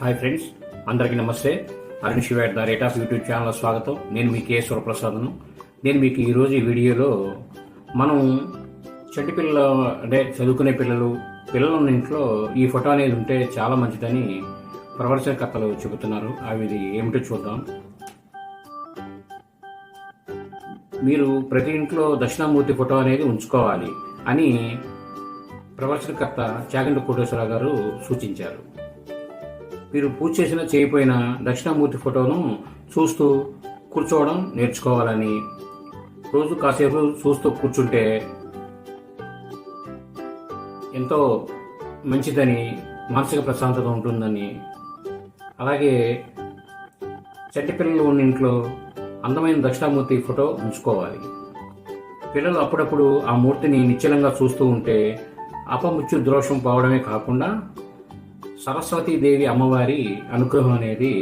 Hi friends అందరికీ నమస్తే. Arun Shiva the rate of YouTube channel స్వాగతం. నేను మీ కే ప్రసాద్ను నేను మీకు ఈరోజు ఈ వీడియోలో మనం చెడ్డి పిల్లలు అంటే చదువుకునే పిల్లలు పిల్లలు ఉన్న ఇంట్లో ఈ ఫోటో అనేది ఉంటే చాలా మంచిదని ప్రదర్శనకర్తలు చెబుతున్నారు. అవి ఏమిటో చూద్దాం. మీరు ప్రతి ఇంట్లో దక్షిణామూర్తి ఫోటో అనేది ఉంచుకోవాలి అని ప్రవచనకర్త చాగంటి కోటేశ్వరరావు గారు సూచించారు. మీరు పూజ చేసిన చేయపోయిన దక్షిణామూర్తి ఫోటోను చూస్తూ కూర్చోవడం నేర్చుకోవాలని. రోజు కాసేపు చూస్తూ కూర్చుంటే ఎంతో మంచిదని మానసిక ప్రశాంతత ఉంటుందని. అలాగే చెడ్డ పిల్లలు ఉన్న ఇంట్లో అందమైన దక్షిణామూర్తి ఫోటో ఉంచుకోవాలి. పిల్లలు అప్పుడప్పుడు ఆ మూర్తిని నిశ్చలంగా చూస్తూ ఉంటే అపముచ్చు దోషం పోవడమే కాకుండా సరస్వతీదేవి అమ్మవారి అనుగ్రహం అనేది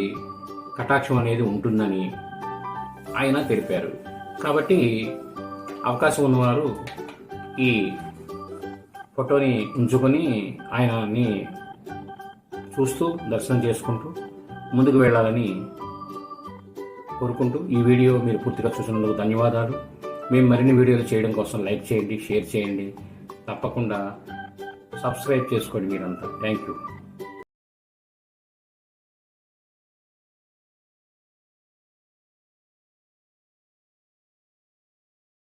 కటాక్షం అనేది ఉంటుందని ఆయన తెలిపారు. కాబట్టి అవకాశం ఉన్నవారు ఈ ఫోటోని ఉంచుకొని ఆయనని చూస్తూ దర్శనం చేసుకుంటూ ముందుకు వెళ్ళాలని కోరుకుంటూ ఈ వీడియో మీరు పూర్తిగా చూసినందుకు ధన్యవాదాలు. మేము మరిన్ని వీడియోలు చేయడం కోసం లైక్ చేయండి షేర్ చేయండి. తప్పకుండా సబ్స్క్రైబ్ చేసుకోండి మీరంతా. Thank you.